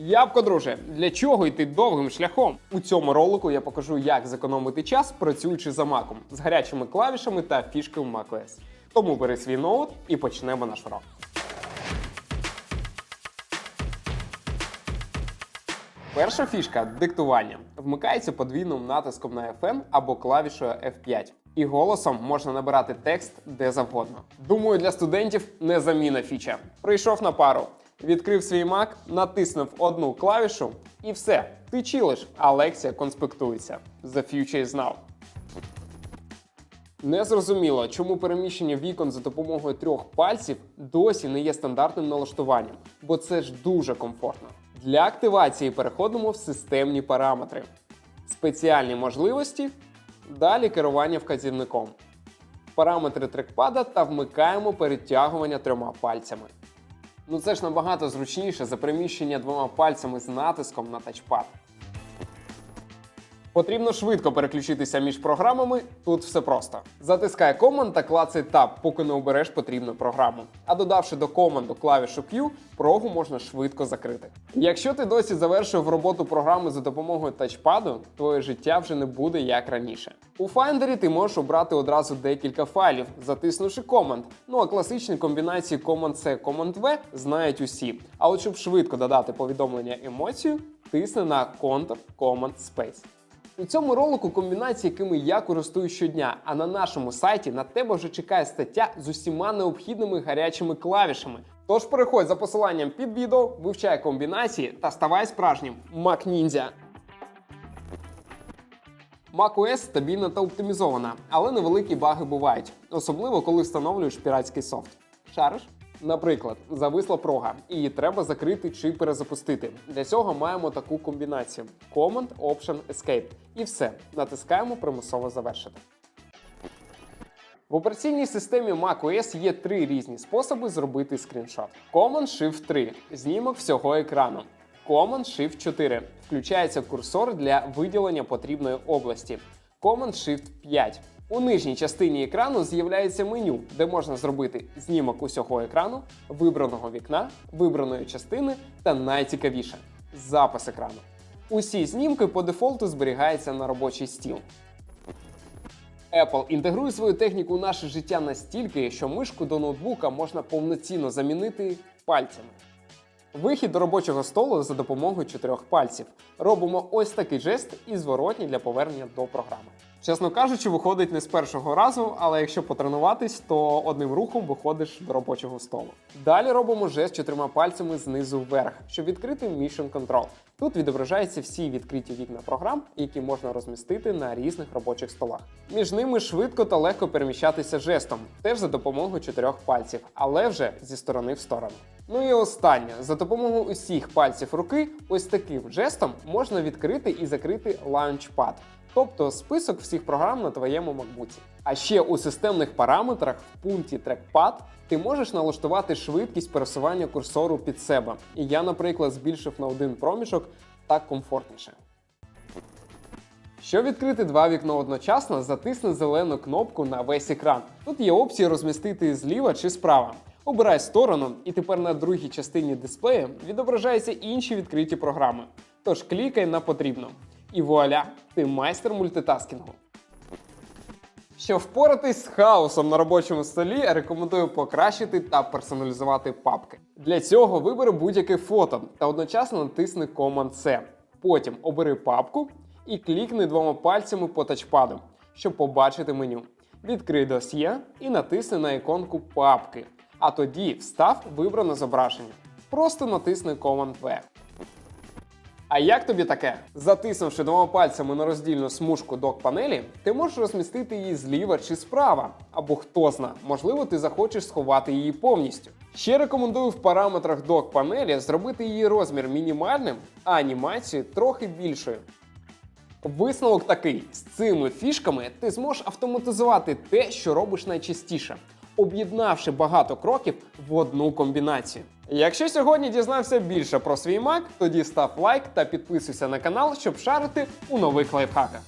Ябко, друже, для чого йти довгим шляхом? У цьому ролику я покажу, як зекономити час, працюючи за маком з гарячими клавішами та фішками macOS. Тому бери свій ноут і почнемо наш урок. Перша фішка диктування. Вмикається подвійним натиском на FN або клавішою F5. І голосом можна набирати текст де завгодно. Думаю, для студентів незамінна фіча. Прийшов на пару, відкрив свій Mac, натиснув одну клавішу і все. Ти чилиш, а лекція конспектується. The future is now. Незрозуміло, чому переміщення вікон за допомогою трьох пальців досі не є стандартним налаштуванням, бо це ж дуже комфортно. Для активації переходимо в системні параметри, спеціальні можливості, далі керування вказівником, параметри трекпада та вмикаємо перетягування трьома пальцями. Ну це ж набагато зручніше за переміщення двома пальцями з натиском на тачпад. Потрібно швидко переключитися між програмами. Тут все просто. Затискай Command та клацай Tab, поки не обереш потрібну програму. А додавши до команду клавішу Q, прогу можна швидко закрити. Якщо ти досі завершив роботу програми за допомогою тачпаду, твоє життя вже не буде як раніше. У Finder ти можеш обрати одразу декілька файлів, затиснувши Command. Ну а класичні комбінації Command-C, Command-V знають усі. А от щоб швидко додати повідомлення емоцію, тисни на Ctrl Command Space. У цьому ролику комбінації, якими я користуюсь щодня, а на нашому сайті на тебе вже чекає стаття з усіма необхідними гарячими клавішами. Тож переходь за посиланням під відео, вивчай комбінації та ставай справжнім Mac Ninja. macOS стабільна та оптимізована, але невеликі баги бувають, особливо коли встановлюєш піратський софт. Шариш? Наприклад, зависла прога, її треба закрити чи перезапустити. Для цього маємо таку комбінацію: Command, Option, Escape. І все. Натискаємо примусово завершити. В операційній системі macOS є три різні способи зробити скріншот: Command Shift 3 знімок всього екрану. Command Shift 4 включається курсор для виділення потрібної області. Command Shift 5 у нижній частині екрану з'являється меню, де можна зробити знімок усього екрану, вибраного вікна, вибраної частини та найцікавіше запис екрану. Усі знімки по дефолту зберігаються на робочий стіл. Apple інтегрує свою техніку у наше життя настільки, що мишку до ноутбука можна повноцінно замінити пальцями. Вихід до робочого столу за допомогою чотирьох пальців. Робимо ось такий жест і зворотній для повернення до програми. Чесно кажучи, виходить не з першого разу, але якщо потренуватись, то одним рухом виходиш до робочого столу. Далі робимо жест чотирма пальцями знизу вверх, щоб відкрити Mission Control. Тут відображаються всі відкриті вікна програм, які можна розмістити на різних робочих столах. Між ними швидко та легко переміщатися жестом, теж за допомогою чотирьох пальців, але вже зі сторони в сторону. Ну і останнє, за допомогою усіх пальців руки, ось таким жестом можна відкрити і закрити лаунчпад, тобто список всіх програм на твоєму MacBook. А ще у системних параметрах в пункті Trackpad ти можеш налаштувати швидкість пересування курсору під себе. І я, наприклад, збільшив на один проміжок так комфортніше. Щоб відкрити два вікна одночасно, затисни зелену кнопку на весь екран. Тут є опції розмістити зліва чи справа. Обирай сторону, і тепер на другій частині дисплею відображаються інші відкриті програми. Тож клікай на потрібну. І вуаля, ти майстер мультитаскінгу. Щоб впоратись з хаосом на робочому столі, рекомендую покращити та персоналізувати папки. Для цього вибери будь-яке фото та одночасно натисни Command-C. Потім обери папку і клікни двома пальцями по тачпаду, щоб побачити меню. Відкрий досьє і натисни на іконку папки. А тоді встав вибране зображення. Просто натисни Command-V. А як тобі таке? Затиснувши двома пальцями на роздільну смужку док-панелі, ти можеш розмістити її зліва чи справа. Або хто зна, можливо, ти захочеш сховати її повністю. Ще рекомендую в параметрах док-панелі зробити її розмір мінімальним, а анімацію трохи більшою. Висновок такий: з цими фішками ти зможеш автоматизувати те, що робиш найчастіше, об'єднавши багато кроків в одну комбінацію. Якщо сьогодні дізнався більше про свій Mac, тоді став лайк та підписуйся на канал, щоб шарити у нових лайфхаках.